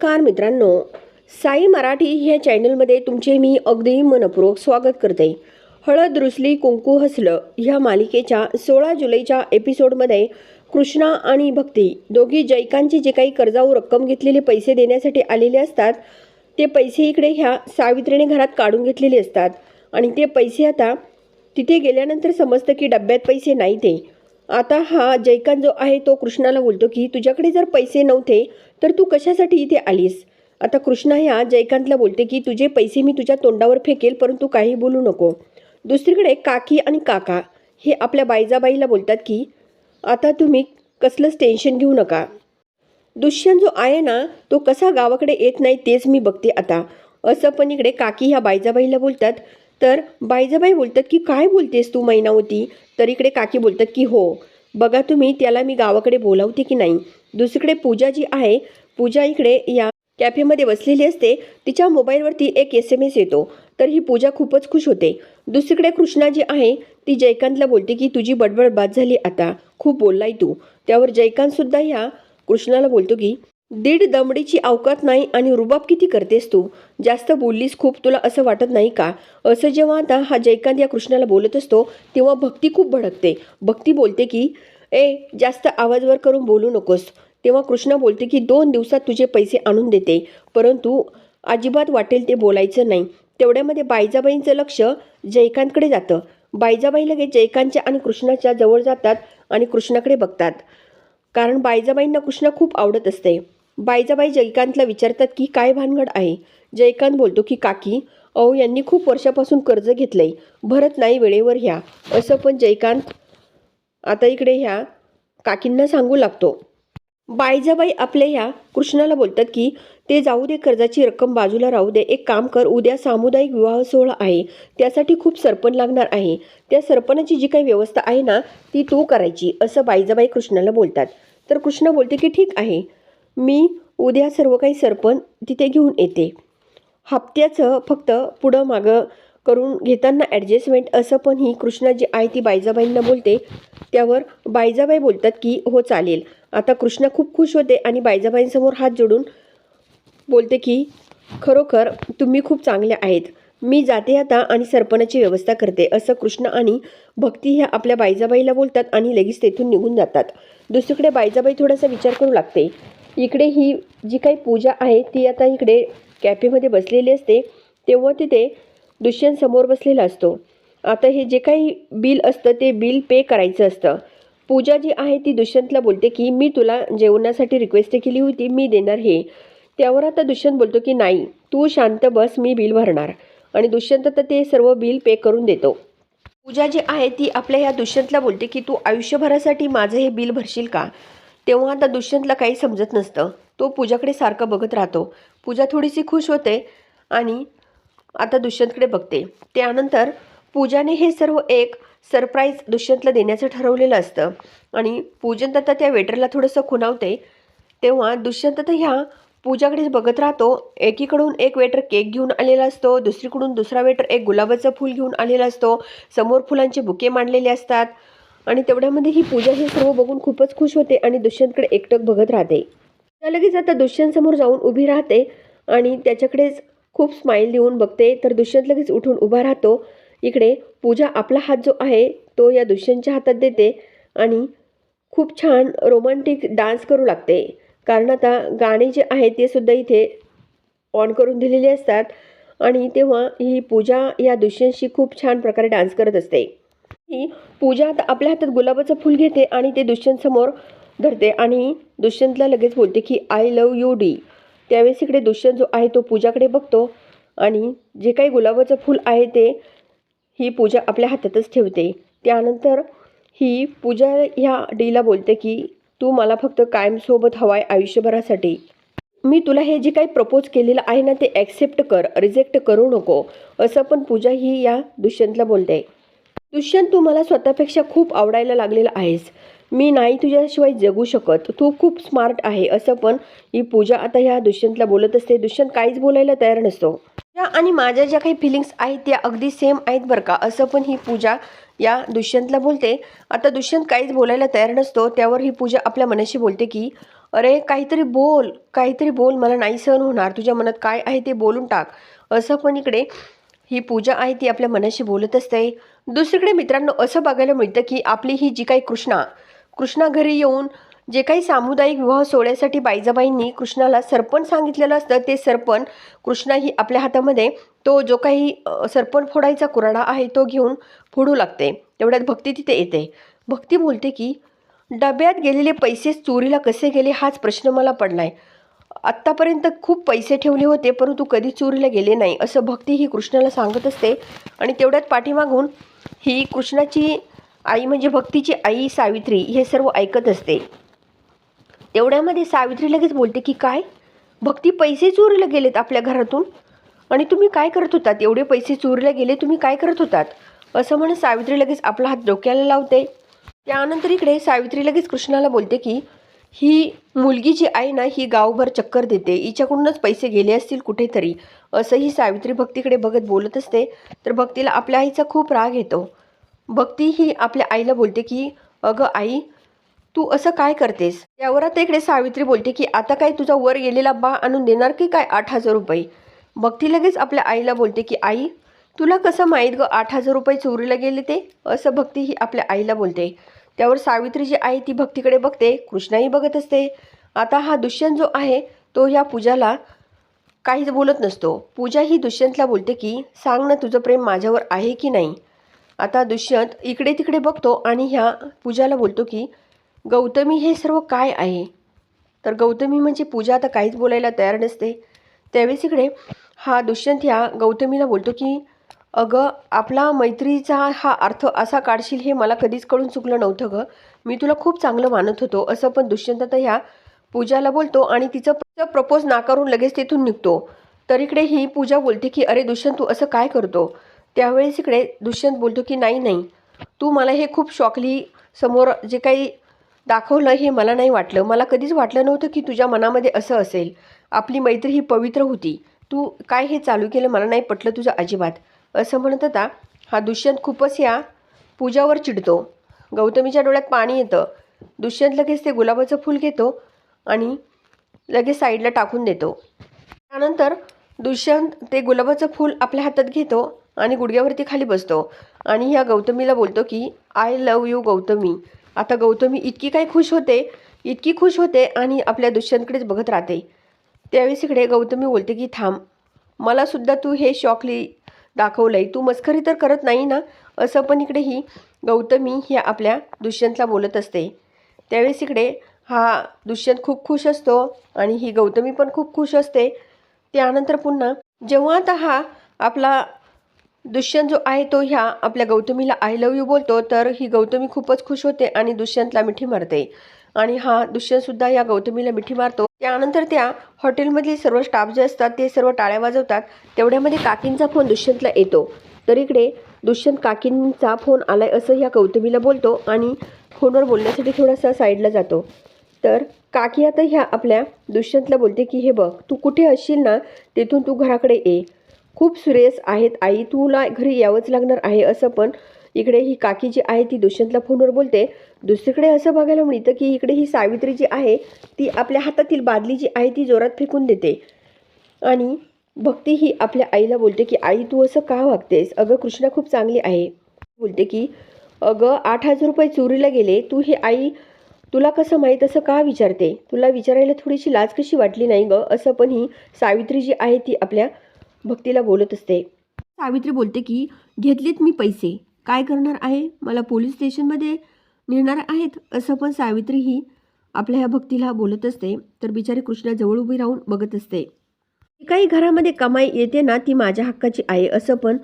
नमस्कार मित्रांनो साई मराठी ह्या चॅनलमध्ये तुमचे मी अगदी मनपूर्वक स्वागत करते. हळद रुसली कुंकू हसलं ह्या मालिकेच्या सोळा जुलैच्या एपिसोडमध्ये कृष्णा आणि भक्ती दोघी जैकांची जे काही कर्जाऊ रक्कम घेतलेले पैसे देण्यासाठी आलेले असतात ते पैसे इकडे ह्या सावित्रीने घरात काढून घेतलेले असतात. आणि ते पैसे आता तिथे गेल्यानंतर समजतं की डब्यात पैसे नाही ते. आता हा जयकांत जो आहे तो कृष्णाला बोलतो की तुझ्याकडे जर पैसे नव्हते तर तू कशासाठी इथे आलीस? आता कृष्णा ह्या जयकांतला बोलते की तुझे पैसे मी तुझ्या तोंडावर फेकेल परंतु काही बोलू नको. दुसरीकडे काकी आणि काका हे आपल्या बायजाबाईला बोलतात की आता तुम्ही कसलंच टेन्शन घेऊ नका. दुष्यंत जो आहे ना तो कसा गावाकडे येत नाही तेच मी बघते आता. असं पण इकडे काकी ह्या बायजाबाईला बोलतात. तर बायजाबाई बोलतात की काय बोलतेस तू मैनावती? तर इकडे काकी बोलतात की हो बघा तुम्ही त्याला मी गावाकडे बोलावते की नाही. दुसरीकडे पूजा जी आहे. पूजा इकडे या कॅफेमध्ये बसलेली असते. तिच्या मोबाईलवरती एक एस एम एस येतो. तर ही पूजा खूपच खुश होते. दुसरीकडे कृष्णा जी आहे. ती जयकांतला बोलते की तुझी बडबड बाद झाली आता. खूप बोललाय तू. त्यावर जयकांतसुद्धा ह्या कृष्णाला बोलतो की दीड दमडीची अवकात नाही आणि रुबाब किती करतेस तू? जास्त बोललीस खूप तुला असं वाटत नाही का? असं जेव्हा आता हा जयकांत या कृष्णाला बोलत असतो तेव्हा भक्ती खूप भडकते. भक्ती बोलते की ए जास्त आवाजवर करून बोलू नकोस. तेव्हा कृष्णा बोलते की दोन दिवसात तुझे पैसे आणून देते. परंतु अजिबात वाटेल ते बोलायचं नाही. तेवढ्यामध्ये बायजाबाईंचं लक्ष जयकांतकडे जातं. बायजाबाई लगेच जयकांतच्या आणि कृष्णाच्या जवळ जातात आणि कृष्णाकडे बघतात. कारण बायजाबाईंना कृष्णा खूप आवडत असते. बाईजाबाई जयकांतला विचारतात की काय भानगड आहे? जयकांत बोलतो की काकी अहो यांनी खूप वर्षापासून कर्ज घेतलंय. भरत नाही वेळेवर ह्या असं पण जयकांत आता इकडे ह्या काकींना सांगू लागतो. बायजाबाई आपल्या ह्या कृष्णाला बोलतात की ते जाऊ दे कर्जाची रक्कम बाजूला राहू दे. एक काम कर उद्या सामुदायिक विवाह सोहळा आहे. त्यासाठी खूप सरपण लागणार आहे. त्या सरपणाची जी काही व्यवस्था आहे ना ती तू करायची. असं बायजाबाई कृष्णाला बोलतात. तर कृष्ण बोलते की ठीक आहे. मी उद्या सर्व काही सरपण तिथे घेऊन येते. हप्त्याचं फक्त पुढं मागं करून घेताना ॲडजस्टमेंट असं पण ही कृष्णा जी आहे ती बायजाबाईंना बोलते. त्यावर बायजाबाई बोलतात की हो चालेल. आता कृष्णा खूप खुश होते आणि बायजाबाईंसमोर हात जोडून बोलते की खरोखर तुम्ही खूप चांगले आहेत. मी जाते आता आणि सरपणाची व्यवस्था करते. असं कृष्ण आणि भक्ती ह्या आपल्या बायजाबाईला बोलतात आणि लगेच तेथून निघून जातात. दुसरीकडे बायजाबाई थोडासा विचार करू लागते. इकडे ही जी काही पूजा आहे ती आता इकडे कॅफेमध्ये बसलेली असते. तेव्हा तिथे दुष्यंत समोर बसलेला असतो. आता हे जे काही बिल असतं ते बिल पे करायचं असतं. पूजा जी आहे ती दुष्यंतला बोलते की मी तुला जेवणासाठी रिक्वेस्ट केली होती मी देणार हे. त्यावर आता दुष्यंत बोलतो की नाही तू शांत बस मी बिल भरणार. आणि दुष्यंत तर ते सर्व बिल पे करून देतो. पूजा जी आहे ती आपल्या ह्या दुष्यंतला बोलते की तू आयुष्यभरासाठी माझं हे बिल भरशील का? तेव्हा आता दुष्यंतला काही समजत नसतं. तो पूजाकडे सारखं बघत राहतो. पूजा थोडीशी खुश होते आणि आता दुष्यंतकडे बघते. त्यानंतर पूजाने हे सर्व एक सरप्राईज दुष्यंतला देण्याचं ठरवलेलं असतं. आणि पूजन आता त्या वेटरला थोडंसं खुणावते. तेव्हा दुष्यंत तर ह्या पूजाकडेच बघत राहतो. एकीकडून एक वेटर केक घेऊन आलेला असतो. दुसरीकडून दुसरा वेटर एक गुलाबाचं फूल घेऊन आलेला असतो. समोर फुलांचे बुके मांडलेले असतात. आणि तेवढ्यामध्ये ही पूजा हे सर्व बघून खूपच खुश होते आणि दुष्यंतकडे एकटक बघत राहते. त्या लगेच आता दुष्यंतसमोर जाऊन उभी राहते आणि त्याच्याकडेच खूप स्माईल देऊन बघते. तर दुष्यंत लगेच उठून उभा राहतो. इकडे पूजा आपला हात जो आहे तो या दुष्यंतच्या हातात देते आणि खूप छान रोमांटिक डान्स करू लागते. कारण आता गाणे जे आहे ते सुद्धा इथे ऑन करून दिलेले असतात. आणि तेव्हा ही पूजा या दुष्यंतशी खूप छान प्रकारे डान्स करत असते. ही पूजा आता आपल्या हातात गुलाबाचं फूल घेते आणि ते दुष्यंत समोर धरते. आणि दुष्यंतला लगेच बोलते की आय लव यू डी त्यावेळेस इकडे दुष्यंत जो आहे तो पूजाकडे बघतो आणि जे काही गुलाबाचं फूल आहे ते ही पूजा आपल्या हातातच ठेवते. त्यानंतर ही पूजा ह्या डीला बोलते की तू मला फक्त कायमसोबत हवाय आयुष्यभरासाठी. मी तुला हे जे काही प्रपोज केलेलं आहे ना ते ॲक्सेप्ट कर रिजेक्ट करू नको. असं पण पूजा ही या दुष्यंतला बोलते. दुष्यंत तू मला स्वतःपेक्षा खूप आवडायला लागलेला आहेस. मी नाही तुझ्याशिवाय जगू शकत. तू खूप स्मार्ट आहे असं पण ही पूजा आता ह्या दुष्यंतला बोलत असते. दुष्यंत काहीच बोलायला तयार नसतो. त्या आणि माझ्या ज्या काही फिलिंग्स आहेत त्या अगदी सेम आहेत बरं का असं पण ही पूजा या दुष्यंतला बोलते. आता दुष्यंत काहीच बोलायला तयार नसतो. त्यावर ही पूजा आपल्या मनाशी बोलते की अरे काहीतरी बोल काहीतरी बोल मला नाही सहन होणार. तुझ्या मनात काय आहे ते बोलून टाक. असं पण इकडे ही पूजा आहे ती आपल्या मनाशी बोलत असते. दुसरीकडे मित्रांनो असं बघायला मिळतं की आपली ही जी काही कृष्णा कृष्णा घरी येऊन जे काही सामुदायिक विवाह सोहळ्यासाठी बाईजाबाईंनी कृष्णाला सरपण सांगितलेलं असतं ते सरपण कृष्णा ही आपल्या हातामध्ये तो जो काही सरपण फोडायचा कुराडा आहे तो घेऊन फोडू लागते. तेवढ्यात भक्ती तिथे येते. भक्ती बोलते की डब्यात गेलेले पैसे चोरीला कसे गेले हाच प्रश्न मला पडला आहे आत्तापर्यंत खूप पैसे ठेवले होते परंतु कधी चोरीला गेले नाही असं भक्ती ही कृष्णाला सांगत असते आणि तेवढ्यात पाठीमागून ही कृष्णाची आई म्हणजे भक्तीची आई सावित्री हे सर्व ऐकत असते. तेवढ्यामध्ये सावित्री लगेच बोलते की काय? भक्ती पैसे चोरीला गेलेत आपल्या घरातून? आणि तुम्ही काय करत होतात? एवढे पैसे चोरीला गेले तुम्ही काय करत होतात? असं म्हणून सावित्री लगेच आपला हात डोक्याला लावते. त्यानंतर इकडे सावित्री लगेच कृष्णाला बोलते की ही मुलगीची आई ना ही गावभर चक्कर देते. हिच्याकडूनच पैसे गेले असतील कुठेतरी. असंही सावित्री भक्तीकडे बघत बोलत असते. तर भक्तीला आपल्या आईचा खूप राग येतो. भक्ती ही आपल्या आईला बोलते की अगं आई तू असं काय करतेस? यावर आता इकडे सावित्री बोलते की आता काय तुझा वर गेलेला बा आणून देणार की काय आठ हजार रुपये? भक्ती लगेच आपल्या आईला बोलते की आई तुला कसं माहीत ग आठ हजार रुपये चोरीला गेले ते? असं भक्ती ही आपल्या आईला बोलते. त्यावर सावित्री जी आहे ती भक्तीकडे बघते कृष्णाही बघत असते. आता हा दुष्यंत जो आहे तो ह्या पूजाला काहीच बोलत नसतो. पूजा ही दुष्यंतला बोलते की सांग ना तुझं प्रेम माझ्यावर आहे की नाही? आता दुष्यंत इकडे तिकडे बघतो आणि ह्या पूजाला बोलतो की गौतमी हे सर्व काय आहे? तर गौतमी म्हणजे पूजा आता काहीच बोलायला तयार नसते. त्यावेळेस इकडे हा दुष्यंत ह्या गौतमीला बोलतो की अगं आपला मैत्रीचा हा अर्थ असा काढशील हे मला कधीच कळून चुकलं नव्हतं गं. मी तुला खूप चांगलं मानत होतो असं पण दुष्यंत तर ह्या पूजाला बोलतो आणि तिचं तिचं प्रपोज नाकारून लगेच तिथून निघतो. तर इकडे ही पूजा बोलते की अरे दुष्यंत तू असं काय करतो? त्यावेळेस इकडे दुष्यंत बोलतो की नाही नाही. तू मला हे खूप शॉकली समोर जे काही दाखवलं हे मला नाही वाटलं. मला कधीच वाटलं नव्हतं की तुझ्या मनामध्ये असं असेल. आपली मैत्री ही पवित्र होती. तू काय हे चालू केलं मला नाही पटलं तुझं अजिबात. असं म्हणत होता हा दुष्यंत खूपच या पूजावर चिडतो. गौतमीच्या डोळ्यात पाणी येतं. दुष्यंत लगेच ते गुलाबाचं फूल घेतो आणि लगेच साईडला टाकून देतो. त्यानंतर दुष्यंत ते गुलाबाचं फूल आपल्या हातात घेतो आणि गुडघ्यावरती खाली बसतो आणि ह्या गौतमीला बोलतो की आय लव यू गौतमी. आता गौतमी इतकी काय खुश होते इतकी खुश होते आणि आपल्या दुष्यंतकडेच बघत राहते. त्यावेळेस इकडे गौतमी बोलते की थांब. मलासुद्धा तू हे शॉकली दाखवलंय. तू मस्करी तर करत नाही ना? असं पण इकडे ही गौतमी ही आपल्या दुष्यंतला बोलत असते. त्यावेळेस इकडे हा दुष्यंत खूप खुश असतो आणि ही गौतमी पण खूप खुश असते. त्यानंतर पुन्हा जेव्हा आता हा आपला दुष्यंत जो आहे तो ह्या आपल्या गौतमीला आय लव यू बोलतो तर ही गौतमी खूपच खुश होते आणि दुष्यंतला मिठी मारते. आणि हा दुष्यंतसुद्धा या गौतमीला मिठी मारतो. त्यानंतर त्या हॉटेलमधील सर्व स्टाफ जे असतात ते सर्व टाळ्या वाजवतात. तेवढ्यामध्ये काकींचा फोन दुष्यंतला येतो. तर इकडे दुष्यंत काकींचा फोन आलाय असं ह्या गौतमीला बोलतो आणि फोनवर बोलण्यासाठी थोडासा साईडला जातो. तर काकी आता ह्या आपल्या दुष्यंतला बोलते की हे बघ तू कुठे असशील ना तिथून तू घराकडे ये. खूप सिरियस आहेत आई तुला घरी यावंच लागणार आहे असं पण इकडे ही काकी जी आहे ती दुष्यंतला फोनवर बोलते. दुसरीकडे असं बघायला मिळतं की इकडे ही सावित्री जी आहे ती आपल्या हातातील बादली जी आहे ती जोरात फेकून देते. आणि भक्ती ही आपल्या आईला बोलते की आई तू असं का वागतेस? अगं कृष्णा खूप चांगली आहे. बोलते की अगं आठ हजार रुपये चोरीला गेले. तू हे आई तुला कसं माहीत? असं का विचारते? तुला विचारायला थोडीशी लाज कशी वाटली नाही गं? असं पण ही सावित्री जी आहे ती आपल्या भक्तीला बोलत असते. सावित्री बोलते की घेतलेत मी पैसे. काय करणार आहे? मला पोलीस स्टेशनमध्ये नेणार आहेत असं पण सावित्री ही आपल्या ह्या भक्तीला बोलत असते. तर बिचारी कृष्णा जवळ उभी राहून बघत असते. जी काही घरामध्ये कमाई येते ना ती माझ्या हक्काची आहे असं पण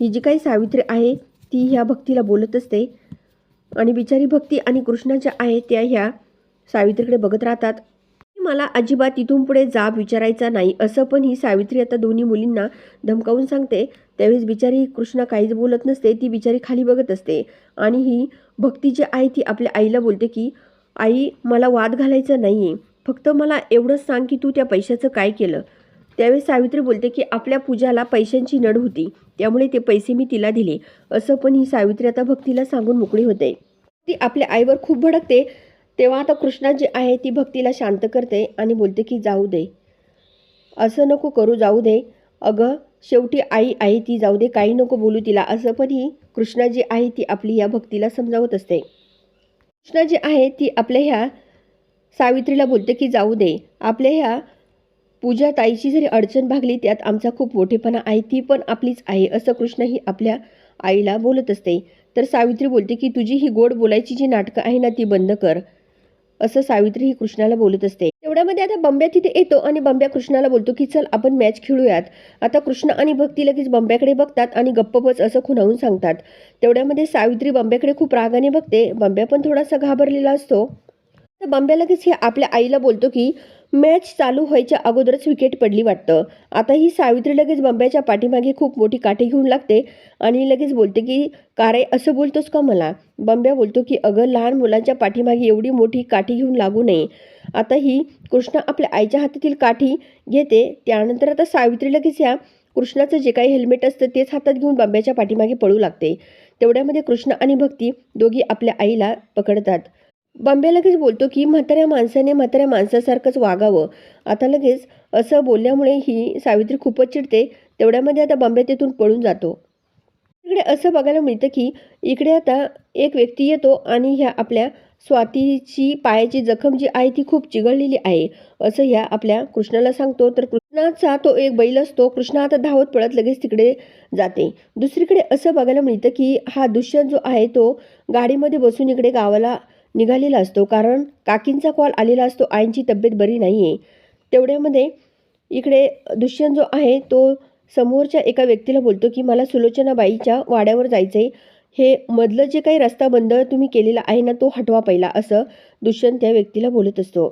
ही जी काही सावित्री आहे ती ह्या भक्तीला बोलत असते. आणि बिचारी भक्ती आणि कृष्णा ज्या आहे त्या ह्या सावित्रीकडे बघत राहतात. मला अजिबात तिथून पुढे जाब विचारायचा नाही असं पण ही सावित्री आता दोन्ही मुलींना धमकावून सांगते. त्यावेळेस बिचारी कृष्णा काहीच बोलत नसते ती बिचारी खाली बघत असते. आणि ही भक्ती जी आहे ती आपल्या आईला बोलते की आई मला वाद घालायचा नाही आहे फक्त मला एवढंच सांग की तू त्या पैशाचं काय केलं. त्यावेळेस सावित्री बोलते की आपल्या पूजाला पैशांची नड होती. त्यामुळे ते पैसे मी तिला दिले. असं पण ही सावित्री आता भक्तीला सांगून मोकळी होते. ती आपल्या आईवर खूप भडकते. तेव्हा आता कृष्णा जी आहे ती भक्तीला शांत करते आणि बोलते की जाऊ दे. असं नको करू जाऊ दे. अगं शेवटी आई आहे ती जाऊ दे. काही नको बोलू तिला. असं पण ही कृष्णा जी आहे ती आपली या भक्तीला समजावत असते. कृष्णा जी आहे ती आपल्या ह्या सावित्रीला बोलते की जाऊ दे. आपल्या ह्या पूजा ताईची जरी अडचण भागली त्यात आमचा खूप मोठेपणा आहे. ती पण आपलीच आहे असं कृष्ण ही आपल्या आईला बोलत असते. तर सावित्री बोलते की तुझी ही गोड बोलायची जी नाटकं आहे ना ती बंद कर. असं सावित्री ही कृष्णाला बोलत असते. तेवढ्यामध्ये आता बंब्या तिथे येतो आणि बंब्या कृष्णाला बोलतो की चल आपण मॅच खेळूयात. आता कृष्ण आणि भक्ती लगेच बंब्याकडे बघतात आणि गप्प बस असं खुणावून सांगतात. तेवढ्यामध्ये सावित्री बंब्याकडे खूप रागाने बघते. बंब्या पण थोडासा घाबरलेला असतो. तर बंब्या लगेच हे आपल्या आईला बोलतो की मॅच चालू व्हायच्या अगोदरच विकेट पडली वाटतं. आता ही सावित्री लगेच बंब्याच्या पाठीमागे खूप मोठी काठी घेऊन लागते आणि लगेच बोलते की कारे असं बोलतोस का मला? बंब्या बोलतो की अगं लहान मुलांच्या पाठीमागे एवढी मोठी काठी घेऊन लागू नये. आता ही कृष्णा आपल्या आईच्या हातातील काठी घेते. त्यानंतर आता सावित्री लगेच या कृष्णाचं जे काही हेल्मेट असतं तेच हातात घेऊन बंब्याच्या पाठीमागे पळू लागते. तेवढ्यामध्ये कृष्ण आणि भक्ती दोघी आपल्या आईला पकडतात. बंब्या लगेच बोलतो की म्हाताऱ्या माणसाने म्हाताऱ्या माणसासारखंच वागावं. आता लगेच असं बोलल्यामुळे ही सावित्री खूपच चिडते. तेवढ्यामध्ये आता बंब्या तिथून पळून जातो. इकडे असं बघायला मिळतं की इकडे आता एक व्यक्ती येतो आणि ह्या आपल्या स्वातीची पायाची जखम जी आहे ती खूप चिघळलेली आहे. असं ह्या आपल्या कृष्णाला सांगतो. तर कृष्णाचा तो एक बैल असतो. कृष्ण आता धावत पळत लगेच तिकडे जाते. दुसरीकडे असं बघायला मिळतं की हा दुष्यंत जो आहे तो गाडीमध्ये बसून इकडे गावाला निघालेला असतो. कारण काकींचा कॉल आलेला असतो. आईंची तब्येत बरी नाही आहे तेवढ्यामध्ये इकडे दुष्यंत जो आहे तो समोरच्या एका व्यक्तीला बोलतो की मला सुलोचनाबाईच्या वाड्यावर जायचं आहे हे मधलं जे काही रस्ता बंद तुम्ही केलेला आहे ना तो हटवा पहिला असं दुष्यंत त्या व्यक्तीला बोलत असतो.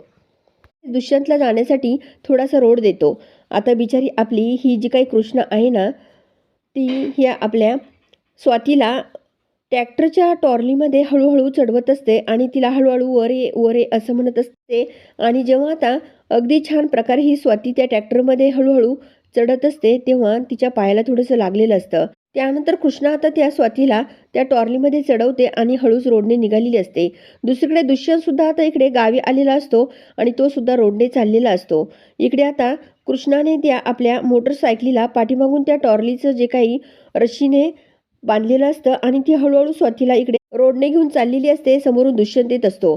दुष्यंतला जाण्यासाठी थोडासा रोड देतो. आता बिचारी आपली ही जी काही कृष्ण आहे ना ती ह्या आपल्या स्वातीला ट्रॅक्टरच्या टॉर्लीमध्ये हळूहळू चढवत असते आणि तिला हळूहळू वर ये वर ये असं म्हणत असते. आणि जेव्हा आता अगदी छान प्रकारे ही स्वाती त्या ट्रॅक्टरमध्ये हळूहळू चढत असते तेव्हा तिच्या पायाला थोडंसं लागलेलं असतं. त्यानंतर कृष्णा आता त्या स्वातीला त्या टॉर्लीमध्ये चढवते आणि हळूच रोडने निघालेली असते. दुसरीकडे दुष्यंत सुद्धा आता इकडे गावी आलेला असतो आणि तो सुद्धा रोडने चाललेला असतो. इकडे आता कृष्णाने त्या आपल्या मोटरसायकलीला पाठीमागून त्या टॉर्लीचं जे काही रशीने बांधलेलं असतं आणि ती हळूहळू स्वातीला इकडे रोडने घेऊन चाललेली असते. समोरून दुष्यंत येत असतो.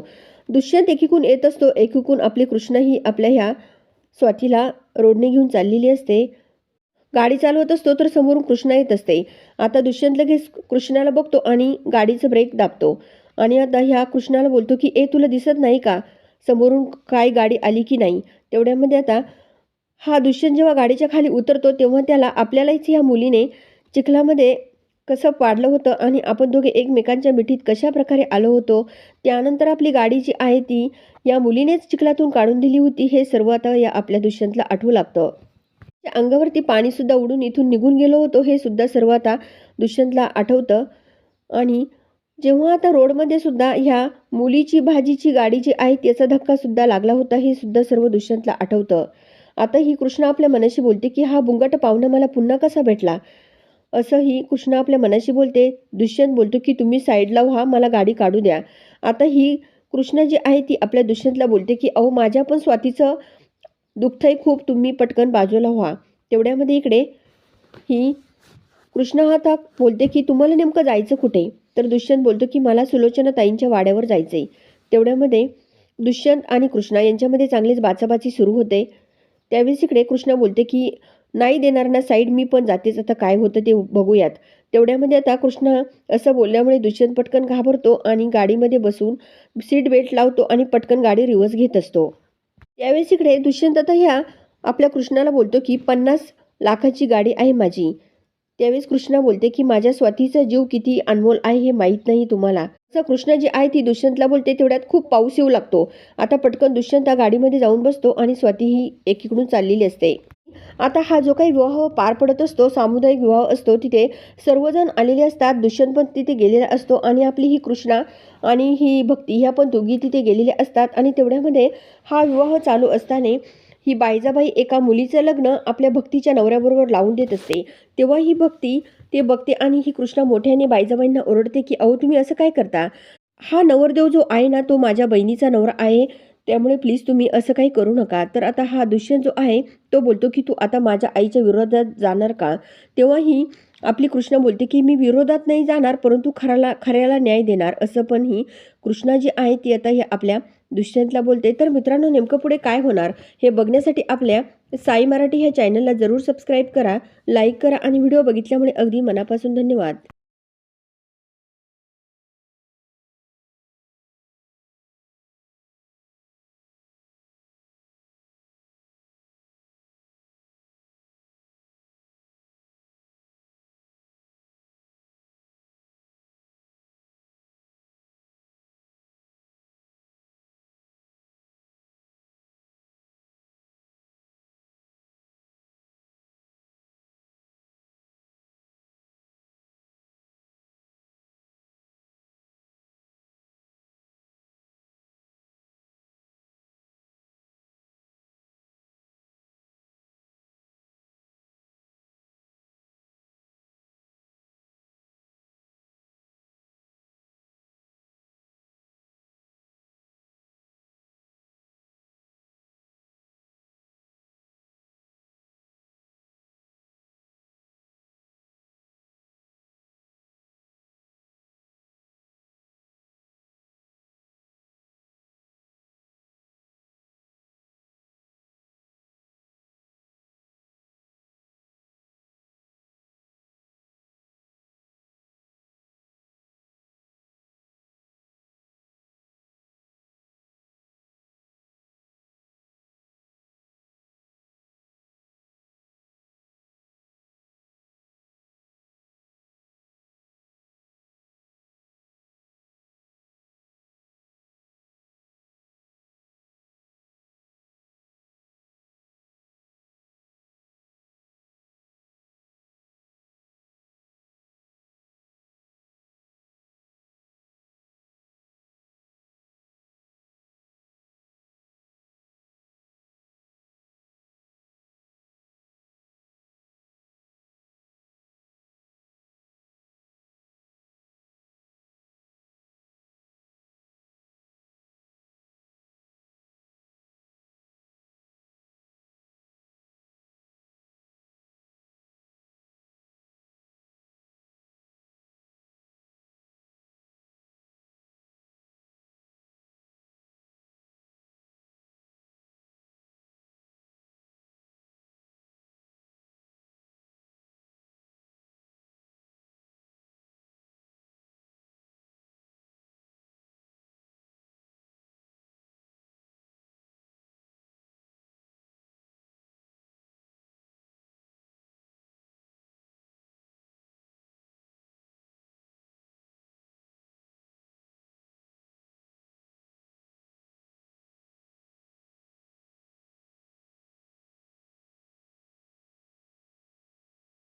दुष्यंत एकीकून येत असतो एकीकून आपली कृष्णा ही आपल्या ह्या स्वातीला रोडने घेऊन चाललेली असते. गाडी चालवत असतो तर समोरून कृष्णा येत असते. आता दुष्यंत लगेच कृष्णाला बघतो आणि गाडीचं ब्रेक दाबतो. आणि आता ह्या कृष्णाला बोलतो की ए तुला दिसत नाही का? समोरून काय गाडी आली की नाही? तेवढ्यामध्ये आता हा दुष्यंत जेव्हा गाडीच्या खाली उतरतो तेव्हा त्याला आपल्यालाच ह्या मुलीने चिखलामध्ये कसं पाडलं होतं आणि आपण दोघे एकमेकांच्या मिठीत कशा प्रकारे आलो होतो त्यानंतर आपली गाडी जी आहे ती या मुलीनेच चिखलातून काढून दिली होती हे सर्व आता या आपल्या दुष्यंतला आठवू लागतं. त्या अंगावरती पाणीसुद्धा उडून इथून निघून गेलो होतो हे सुद्धा सर्व आता दुष्यंतला आठवतं. आणि जेव्हा आता रोडमध्ये सुद्धा ह्या मुलीची भाजीची गाडी जी आहे त्याचा धक्कासुद्धा लागला होता हे सुद्धा सर्व दुष्यंतला आठवतं. आता ही कृष्णा आपल्या मनाशी बोलते की हा बुंगट पाहुणा मला पुन्हा कसा भेटला? असंही कृष्णा आपल्या मनाशी बोलते दुष्यंत बोलतो की तुम्ही साईडला व्हा मला गाडी काढू द्या. आता ही कृष्णा जी आहे ती आपल्या दुष्यंतला बोलते की अहो माझ्या पण स्वातीचं दुःखही खूप तुम्ही पटकन बाजूला व्हा. तेवढ्यामध्ये इकडे ही कृष्णा आता बोलते की तुम्हाला नेमकं जायचं कुठे? तर दुष्यंत बोलतो की मला सुलोचना ताईंच्या वाड्यावर जायचं आहे तेवढ्यामध्ये दुष्यंत आणि कृष्णा यांच्यामध्ये चांगलीच बाचाबाची सुरू होते. त्यावेळेस इकडे कृष्णा बोलते की नाही देणार ना साईड मी पण जातेच. आता काय होतं ते बघूयात. तेवढ्यामध्ये आता कृष्णा असं बोलल्यामुळे दुष्यंत पटकन घाबरतो आणि गाडीमध्ये बसून सीट बेल्ट लावतो आणि पटकन गाडी रिव्हर्स घेत असतो. त्यावेळेस इकडे दुष्यंत आता ह्या आपल्या कृष्णाला बोलतो की पन्नास लाखाची गाडी आहे माझी. त्यावेळेस कृष्णा बोलते की माझ्या स्वातीचा जीव किती अनमोल आहे हे माहीत नाही तुम्हाला. असं कृष्णा जी आहे ती दुष्यंतला बोलते तेवढ्यात खूप पाऊस येऊ लागतो. आता पटकन दुष्यंत गाडीमध्ये जाऊन बसतो आणि स्वाती ही एकीकडून चाललेली असते. आता हा जो काही विवाह पार पडत असतो सामुदायिक विवाह असतो तिथे सर्वजण आलेले असतात दुष्यंत पण तिथे गेलेला असतो आणि आपली ही कृष्णा आणि ही भक्ती ह्या पण दोघी तिथे गेलेल्या असतात आणि तेवढ्यामध्ये हा विवाह चालू असताना ही बायजाबाई एका मुलीचं लग्न आपल्या भक्तीच्या नवऱ्याबरोबर लावून देत असते. तेव्हा ही भक्ती ते बघते आणि ही कृष्णा मोठ्याने बायजाबाईंना ओरडते की अहो तुम्ही असं काय करता? हा नवरदेव जो आहे ना तो माझ्या बहिणीचा नवरा आहे. त्यामुळे प्लीज तुम्ही असं काही करू नका. तर आता हा दुष्यंत जो आहे तो बोलतो की तू आता माझ्या आईच्या विरोधात जाणार का? तेव्हाही आपली कृष्णा बोलते की मी विरोधात नाही जाणार परंतु खऱ्याला खऱ्याला न्याय देणार असं पण ही कृष्णा जी आहे ती आता ही आपल्या दुष्यंतला बोलते. तर मित्रांनो नेमकं पुढे काय होणार? हे बघण्यासाठी आपल्या साई मराठी ह्या चॅनलला जरूर सबस्क्राईब करा लाईक करा आणि व्हिडिओ बघितल्यामुळे अगदी मनापासून धन्यवाद.